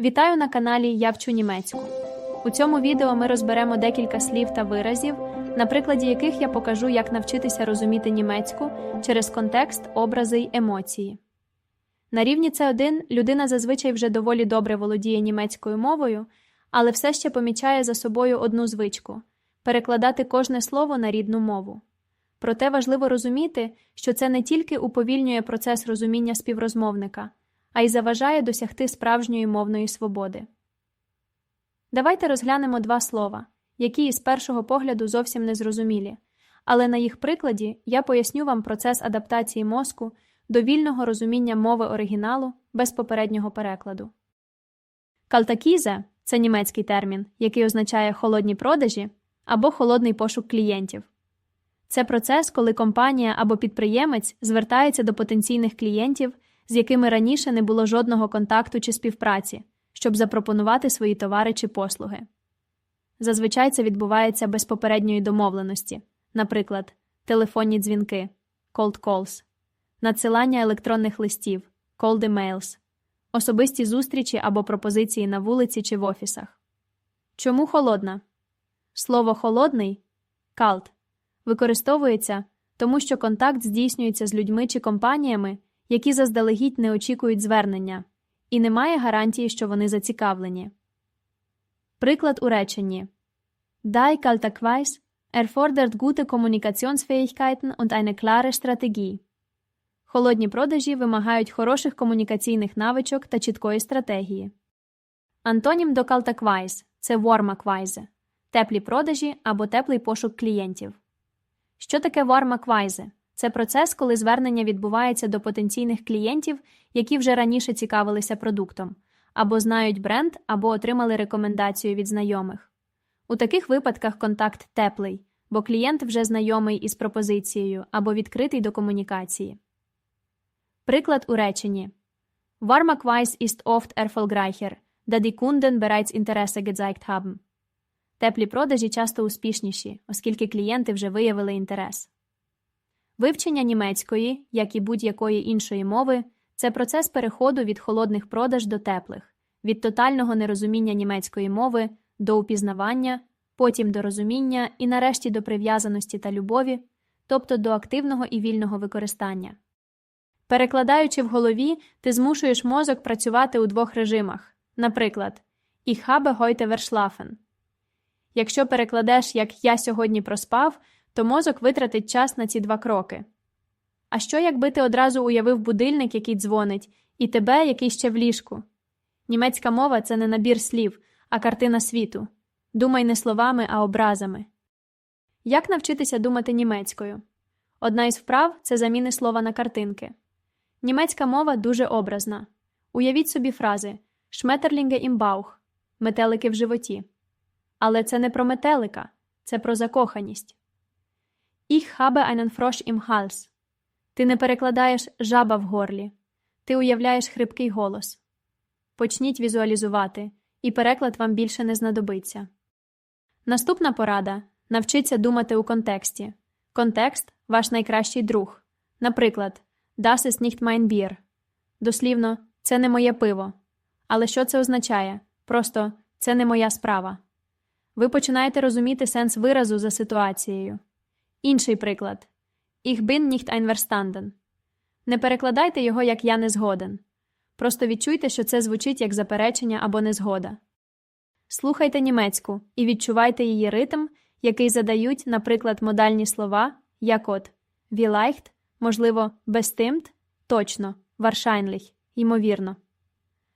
Вітаю на каналі Я вчу німецьку. У цьому відео ми розберемо декілька слів та виразів, на прикладі яких я покажу, як навчитися розуміти німецьку через контекст, образи й емоції. На рівні С1 людина зазвичай вже доволі добре володіє німецькою мовою, але все ще помічає за собою одну звичку перекладати кожне слово на рідну мову. Проте важливо розуміти, що це не тільки уповільнює процес розуміння співрозмовника, а й заважає досягти справжньої мовної свободи. Давайте розглянемо два слова, які із першого погляду зовсім не зрозумілі, але на їх прикладі я поясню вам процес адаптації мозку до вільного розуміння мови оригіналу без попереднього перекладу. Калтакізе це німецький термін, який означає холодні продажі або холодний пошук клієнтів. Це процес, коли компанія або підприємець звертається до потенційних клієнтів, з якими раніше не було жодного контакту чи співпраці, щоб запропонувати свої товари чи послуги. Зазвичай це відбувається без попередньої домовленості, наприклад, телефонні дзвінки cold calls, надсилання електронних листів cold emails, особисті зустрічі або пропозиції на вулиці чи в офісах. Чому холодна? Слово холодний калт використовується, тому що контакт здійснюється з людьми чи компаніями, які заздалегідь не очікують звернення, і немає гарантії, що вони зацікавлені. Приклад у реченні Die Kaltakweis erfordert gute Kommunikationsfähigkeiten und eine klare Strategie. Холодні продажі вимагають хороших комунікаційних навичок та чіткої стратегії. Антонім до Kaltakweis – це Warmakweise – теплі продажі або теплий пошук клієнтів. Що таке Warmakweise? Це процес, коли звернення відбувається до потенційних клієнтів, які вже раніше цікавилися продуктом, або знають бренд, або отримали рекомендацію від знайомих. У таких випадках контакт теплий, бо клієнт вже знайомий із пропозицією або відкритий до комунікації. Приклад у реченні Warmakweis ist oft erfolgreicher, da die Kunden bereits Interesse gezeigt haben. Теплі продажі часто успішніші, оскільки клієнти вже виявили інтерес. Вивчення німецької, як і будь-якої іншої мови, це процес переходу від холодних продаж до теплих, від тотального нерозуміння німецької мови до упізнавання, потім до розуміння і нарешті до прив'язаності та любові, тобто до активного і вільного використання. Перекладаючи в голові, ти змушуєш мозок працювати у двох режимах, наприклад, «Ich habe heute verschlafen». Якщо перекладеш як Я сьогодні проспав, то мозок витратить час на ці два кроки. А що, якби ти одразу уявив будильник, який дзвонить, і тебе, який ще в ліжку? Німецька мова це не набір слів, а картина світу. Думай не словами, а образами. Як навчитися думати німецькою? Одна із вправ це заміни слова на картинки. Німецька мова дуже образна. Уявіть собі фрази Шметерлінге імбаух метелики в животі. Але це не про метелика, це про закоханість. Ich habe einen Frosch im Hals. Ти не перекладаєш жаба в горлі. Ти уявляєш хрипкий голос. Почніть візуалізувати, і переклад вам більше не знадобиться. Наступна порада навчіться думати у контексті. Контекст ваш найкращий друг. Наприклад, Das ist nicht mein Bier. Дослівно, це не моє пиво. Але що це означає? Просто це не моя справа. Ви починаєте розуміти сенс виразу за ситуацією. Інший приклад Ich bin nicht einverstanden. Не перекладайте його як я не згоден. Просто відчуйте, що це звучить як заперечення або незгода. Слухайте німецьку і відчувайте її ритм, який задають, наприклад, модальні слова, як от «vielleicht», можливо, «bestimmt», точно, «wahrscheinlich», ймовірно.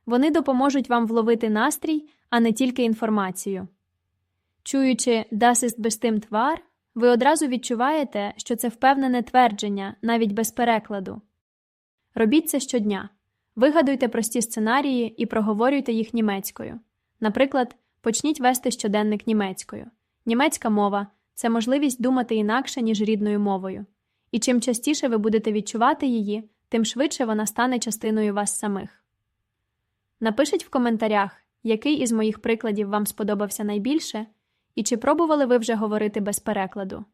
Вони допоможуть вам вловити настрій, а не тільки інформацію. Чуючи «Das ist bestimmt wahr», ви одразу відчуваєте, що це впевнене твердження, навіть без перекладу. Робіть це щодня. Вигадуйте прості сценарії і проговорюйте їх німецькою. Наприклад, почніть вести щоденник німецькою. Німецька мова це можливість думати інакше, ніж рідною мовою. І чим частіше ви будете відчувати її, тим швидше вона стане частиною вас самих. Напишіть в коментарях, який із моїх прикладів вам сподобався найбільше, і чи пробували ви вже говорити без перекладу.